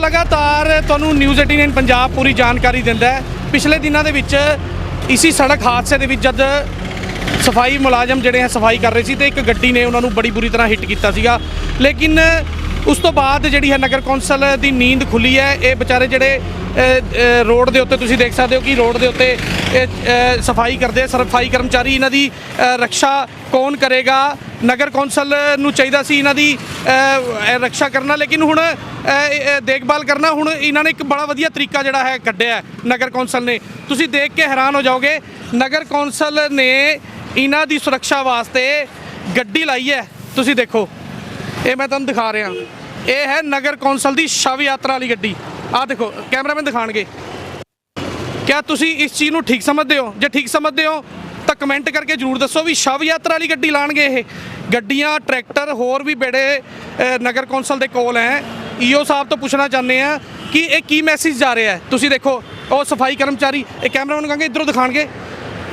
ਲਗਾਤਾਰ ਤੁਹਾਨੂੰ ਨਿਊਜ਼ 18 ਪੰਜਾਬ ਪੂਰੀ ਜਾਣਕਾਰੀ ਦਿੰਦਾ ਹੈ। ਪਿਛਲੇ ਦਿਨਾਂ ਦੇ ਵਿੱਚ ਇਸੀ ਸੜਕ ਹਾਦਸੇ ਦੇ ਵਿੱਚ ਜਦ ਸਫ਼ਾਈ ਮੁਲਾਜ਼ਮ ਜਿਹੜੇ ਹੈ ਸਫ਼ਾਈ ਕਰ ਰਹੇ ਸੀ ਤੇ ਇੱਕ ਗੱਡੀ ਨੇ ਉਹਨਾਂ ਨੂੰ ਬੜੀ ਬੁਰੀ ਤਰ੍ਹਾਂ ਹਿੱਟ ਕੀਤਾ ਸੀਗਾ। ਲੇਕਿਨ ਉਸ ਤੋਂ ਬਾਅਦ ਜਿਹੜੀ ਹੈ ਨਗਰ ਕੌਂਸਲ ਦੀ ਨੀਂਦ ਖੁੱਲੀ ਹੈ। ਇਹ ਵਿਚਾਰੇ ਜਿਹੜੇ ਰੋਡ ਦੇ ਉੱਤੇ ਤੁਸੀਂ ਦੇਖ ਸਕਦੇ ਹੋ ਕਿ ਰੋਡ ਦੇ ਉੱਤੇ ਸਫ਼ਾਈ ਕਰਦੇ ਸਫ਼ਾਈ ਕਰਮਚਾਰੀ ਇਹਨਾਂ ਦੀ ਅ, ਰੱਖਿਆ ਕੌਣ ਕਰੇਗਾ? ਨਗਰ ਕੌਂਸਲ ਨੂੰ ਚਾਹੀਦਾ ਸੀ ਇਹਨਾਂ ਦੀ ਅ, ਰੱਖਿਆ ਕਰਨਾ ਲੇਕਿਨ ਹੁਣ ਦੇਖਭਾਲ ਕਰਨਾ ਹੁਣ ਇਹਨਾਂ ਨੇ ਇੱਕ ਬੜਾ ਵਧੀਆ ਤਰੀਕਾ ਜਿਹੜਾ ਹੈ ਕੱਢਿਆ ਨਗਰ ਕੌਂਸਲ ਨੇ। ਤੁਸੀਂ ਦੇਖ ਕੇ ਹੈਰਾਨ ਹੋ ਜਾਓਗੇ ਨਗਰ ਕੌਂਸਲ ਨੇ ਇਹਨਾਂ ਦੀ ਸੁਰੱਖਿਆ ਵਾਸਤੇ ਗੱਡੀ ਲਾਈ ਹੈ। ਤੁਸੀਂ ਦੇਖੋ ਇਹ ਮੈਂ ਤੁਹਾਨੂੰ ਦਿਖਾ ਰਿਹਾ। ਇਹ ਹੈ ਨਗਰ ਕੌਂਸਲ ਦੀ ਸ਼ਵ ਯਾਤਰਾ ਵਾਲੀ ਗੱਡੀ। ਆਹ ਦੇਖੋ, ਕੈਮਰਾਮੈਨ ਦਿਖਾਣਗੇ। ਕਿਆ ਤੁਸੀਂ ਇਸ ਚੀਜ਼ ਨੂੰ ਠੀਕ ਸਮਝਦੇ ਹੋ? ਜੇ ਠੀਕ ਸਮਝਦੇ ਹੋ, ਤਾਂ ਕਮੈਂਟ ਕਰਕੇ ਜਰੂਰ ਦੱਸੋ ਵੀ ਸ਼ਵ ਯਾਤਰਾ ਵਾਲੀ ਗੱਡੀ ਲਾਣਗੇ ਇਹ। ਗੱਡੀਆਂ, ਟਰੈਕਟਰ, ਹੋਰ ਵੀ ਬੜੇ ਨਗਰ ਕੌਂਸਲ ਦੇ ਕੋਲ ਹੈ। ਈਓ ਸਾਹਿਬ ਤੋਂ ਪੁੱਛਣਾ ਚਾਹੁੰਦੇ ਆ ਕਿ ਇਹ ਕੀ ਮੈਸੇਜ ਜਾ ਰਿਹਾ ਹੈ? ਤੁਸੀਂ ਦੇਖੋ, ਉਹ ਸਫ਼ਾਈ ਕਰਮਚਾਰੀ, ਇਹ ਕੈਮਰਾਮੈਨ ਕਹਾਂਗੇ, ਇਧਰੋਂ ਦਿਖਾਣਗੇ।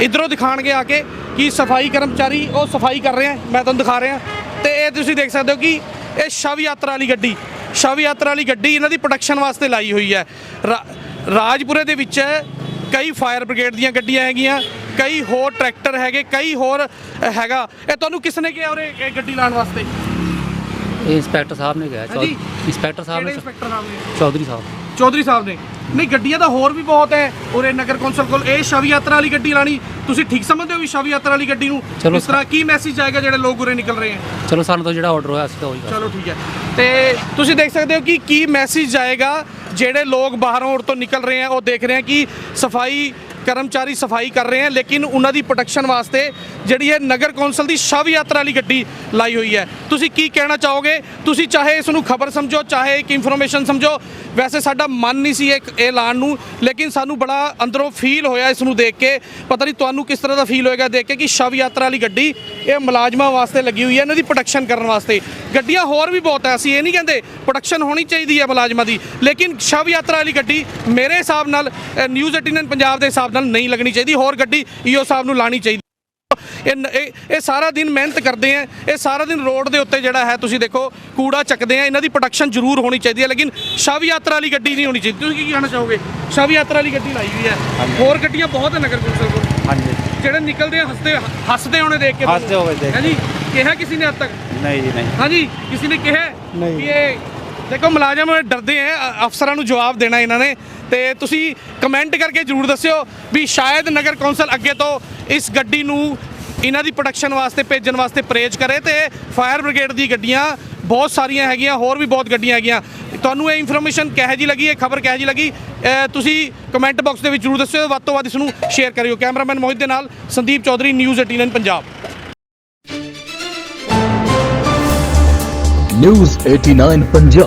ਇਧਰੋਂ ਦਿਖਾਣਗੇ ਆ ਕੇ ਕਿ ਸਫ਼ਾਈ ਕਰਮਚਾਰੀ ਉਹ ਸਫ਼ਾਈ ਕਰ ਰਹੇ ਆ ਮੈਂ ਤੁਹਾਨੂੰ ਦਿਖਾ ਰਿਹਾ। ਤੇ ਇਹ ਤੁਸੀਂ ਦੇਖ ਸਕਦੇ ਹੋ ਕਿ ਇਹ ਸ਼ਵ ਯਾਤਰਾ ਵਾਲੀ ਗੱਡੀ ਸ਼ਵ ਯਾਤਰਾ ਵਾਲੀ ਗੱਡੀ ਇਹਨਾਂ ਦੀ ਪ੍ਰੋਟੈਕਸ਼ਨ ਵਾਸਤੇ ਲਾਈ ਹੋਈ ਹੈ। ਰਾਜਪੁਰੇ ਦੇ ਵਿੱਚ ਕਈ ਫਾਇਰ ਬ੍ਰਿਗੇਡ ਦੀਆਂ ਗੱਡੀਆਂ ਹੈਗੀਆਂ ਕਈ ਹੋਰ ਟਰੈਕਟਰ ਹੈਗੇ ਕਈ ਹੋਰ ਹੈਗਾ। ਇਹ ਤੁਹਾਨੂੰ ਕਿਸ ਨੇ ਕਿਹਾ ਉਰੇ ਇਹ ਗੱਡੀ ਲਾਉਣ ਵਾਸਤੇ? ਇਹ ਇੰਸਪੈਕਟਰ ਸਾਹਿਬ ਨੇ ਕਿਹਾ ਇੰਸਪੈਕਟਰ ਸਾਹਿਬ ਨੇ? ਚੌਧਰੀ ਸਾਹਿਬ। ਚੌਧਰੀ ਸਾਹਿਬ ਨੇ। ਨਹੀਂ ਗੱਡੀਆਂ ਤਾਂ ਹੋਰ ਵੀ ਬਹੁਤ ਹੈ ਉਰੇ ਨਗਰ ਕੌਂਸਲ ਕੋਲ ਇਹ ਸ਼ਵ ਯਾਤਰਾ ਵਾਲੀ ਗੱਡੀ ਲਾਣੀ। ਤੁਸੀਂ ਠੀਕ ਸਮਝਦੇ ਹੋ ਵੀ ਸ਼ਵ ਯਾਤਰਾ ਵਾਲੀ ਗੱਡੀ ਨੂੰ? ਇਸ ਤਰ੍ਹਾਂ ਕੀ ਮੈਸੇਜ ਆਏਗਾ ਜਿਹੜੇ ਲੋਕ ਉਰੇ ਨਿਕਲ ਰਹੇ ਹੈ ਚਲੋ ਸਾਨੂੰ ਤਾਂ ਜਿਹੜਾ ਆਰਡਰ ਹੋਇਆ ਅਸੀਂ ਤਾਂ ਉਹੀ ਕਰ ਚਲੋ ਠੀਕ ਹੈ ਤੇ ਤੁਸੀਂ ਦੇਖ ਸਕਦੇ ਹੋ ਕਿ ਕੀ ਮੈਸੇਜ ਜਾਏਗਾ ਜਿਹੜੇ ਲੋਕ ਬਾਹਰੋਂ ਉਰ ਤੋਂ ਨਿਕਲ ਰਹੇ ਆ ਉਹ ਦੇਖ ਰਹੇ ਆ ਕਿ ਸਫ਼ਾਈ ਕਰਮਚਾਰੀ ਸਫ਼ਾਈ ਕਰ ਰਹੇ ਆ ਲੇਕਿਨ ਉਹਨਾਂ ਦੀ ਪ੍ਰੋਟੈਕਸ਼ਨ ਵਾਸਤੇ ਜਿਹੜੀ ਹੈ ਨਗਰ ਕੌਂਸਲ ਦੀ ਸ਼ਵ ਯਾਤਰਾ ਵਾਲੀ ਗੱਡੀ ਲਾਈ ਹੋਈ ਹੈ। ਤੁਸੀਂ ਕੀ ਕਹਿਣਾ ਚਾਹੋਗੇ? ਤੁਸੀਂ ਚਾਹੇ ਇਸ ਨੂੰ ਖਬਰ ਸਮਝੋ ਚਾਹੇ ਇੱਕ ਇਨਫੋਰਮੇਸ਼ਨ ਸਮਝੋ। ਵੈਸੇ ਸਾਡਾ ਮਨ ਨਹੀਂ ਸੀ ਇਹ ਇਹ ਲਾਣ ਨੂੰ ਲੇਕਿਨ ਸਾਨੂੰ ਬੜਾ ਅੰਦਰੋਂ ਫੀਲ ਹੋਇਆ ਇਸ ਨੂੰ ਦੇਖ ਕੇ। ਪਤਾ ਨਹੀਂ ਤੁਹਾਨੂੰ ਕਿਸ ਤਰ੍ਹਾਂ ਦਾ ਫੀਲ ਹੋਏਗਾ ਦੇਖ ਕੇ ਕਿ ਸ਼ਵ ਯਾਤਰਾ ਵਾਲੀ ਗੱਡੀ ਇਹ ਮੁਲਾਜ਼ਮਾਂ ਵਾਸਤੇ ਲੱਗੀ ਹੋਈ ਹੈ ਇਹਨਾਂ ਦੀ ਪ੍ਰੋਟੈਕਸ਼ਨ ਕਰਨ ਵਾਸਤੇ। ਗੱਡੀਆਂ ਹੋਰ ਵੀ ਬਹੁਤ ਹੈ ਅਸੀਂ ਇਹ ਨਹੀਂ ਕਹਿੰਦੇ ਪ੍ਰੋਟੈਕਸ਼ਨ ਹੋਣੀ ਚਾਹੀਦੀ ਹੈ ਮੁਲਾਜ਼ਮਾਂ ਦੀ। ਲੇਕਿਨ ਸ਼ਵ ਯਾਤਰਾ ਵਾਲੀ ਗੱਡੀ ਮੇਰੇ ਹਿਸਾਬ ਨਾਲ ਅ, ਨਿਊਜ਼ 18 ਪੰਜਾਬ ਦੇ ਹਿਸਾਬ ਨਾਲ ਨਹੀਂ ਲੱਗਣੀ ਚਾਹੀਦੀ ਹੋਰ ਗੱਡੀ ਈਓ ਸਾਹਿਬ ਨੂੰ ਲਾਣੀ ਚਾਹੀਦੀ। ਇਹ ਇਹ ਸਾਰਾ ਦਿਨ ਮਿਹਨਤ ਕਰਦੇ ਆ ਇਹ ਸਾਰਾ ਦਿਨ ਰੋਡ ਦੇ ਉੱਤੇ ਜਿਹੜਾ ਹੈ ਤੁਸੀਂ ਦੇਖੋ ਕੂੜਾ ਚੱਕਦੇ ਆ ਇਹਨਾਂ ਦੀ ਪ੍ਰੋਟੈਕਸ਼ਨ ਜ਼ਰੂਰ ਹੋਣੀ ਚਾਹੀਦੀ ਹੈ ਲੇਕਿਨ ਸ਼ਵ ਯਾਤਰਾ ਵਾਲੀ ਗੱਡੀ ਨਹੀਂ ਹੋਣੀ ਚਾਹੀਦੀ। ਤੁਸੀਂ ਕੀ ਕਹਿਣਾ ਚਾਹੋਗੇ? ਸ਼ਵ ਯਾਤਰਾ ਵਾਲੀ ਗੱਡੀ ਲਾਈ ਹੋਈ ਹੈ। ਹੋਰ ਗੱਡੀਆਂ ਬਹੁਤ ਹੈ ਨਗਰ ਕੌਂਸਲ ਕੋਲ। ਹਾਂਜੀ। ਜਿਹੜੇ ਨਿਕਲਦੇ ਆ ਹੱਸਦੇ ਹੱਸਦੇ ਹੋਣੇ ਦੇਖ ਕੇ ਹੱਸਦੇ ਹੋਏ ਦੇਖ ਹੈ ਜੀ? ਕਿਹਾ ਕਿਸੇ ਨੇ ਅੱਜ ਤੱਕ? ਨਹੀਂ ਜੀ ਨਹੀਂ। ਹਾਂਜੀ? ਕਿਸੇ ਨੇ ਕਿਹਾ ਨਹੀਂ। ਇਹ ਦੇਖੋ ਮੁਲਾਜ਼ਮ ਡਰਦੇ ਆ ਅਫਸਰਾਂ ਨੂੰ ਜਵਾਬ ਦੇਣਾ ਇਹਨਾਂ ਨੇ। ਤੇ ਤੁਸੀਂ ਕਮੈਂਟ ਕਰਕੇ ਜਰੂਰ ਦੱਸਿਓ ਵੀ ਸ਼ਾਇਦ ਨਗਰ ਕੌਂਸਲ ਅੱਗੇ ਤੋਂ ਇਸ ਗੱਡੀ ਨੂੰ ਇਹਨਾਂ ਦੀ ਪ੍ਰੋਟੈਕਸ਼ਨ ਵਾਸਤੇ ਭੇਜਣ ਵਾਸਤੇ ਪ੍ਰੇਜ ਕਰੇ ਤੇ ਫਾਇਰ ਬ੍ਰਿਗੇਡ ਦੀ ਗੱਡੀਆਂ ਬਹੁਤ ਸਾਰੀਆਂ ਹੈਗੀਆਂ, ਹੋਰ ਵੀ ਬਹੁਤ ਗੱਡੀਆਂ ਹੈਗੀਆਂ। ਤੁਹਾਨੂੰ ਇਹ ਇਨਫੋਰਮੇਸ਼ਨ ਕਿਹੋ ਜੀ ਲੱਗੀ, ਇਹ ਖਬਰ ਕਿਹੋ ਜੀ ਲੱਗੀ? ਤੁਸੀਂ ਕਮੈਂਟ ਬਾਕਸ ਦੇ ਵਿੱਚ ਜਰੂਰ ਦੱਸਿਓ, ਵੱਧ ਤੋਂ ਵੱਧ ਇਸ ਨੂੰ ਸ਼ੇਅਰ ਕਰਿਓ। ਕੈਮਰਾਮੈਨ ਮੋਹਿਤ ਦੇ ਨਾਲ ਸੰਦੀਪ ਚੌਧਰੀ ਨਿਊਜ਼ 18 ਪੰਜਾਬ ਨਿਊਜ਼ 89 ਪੰਜਾਬ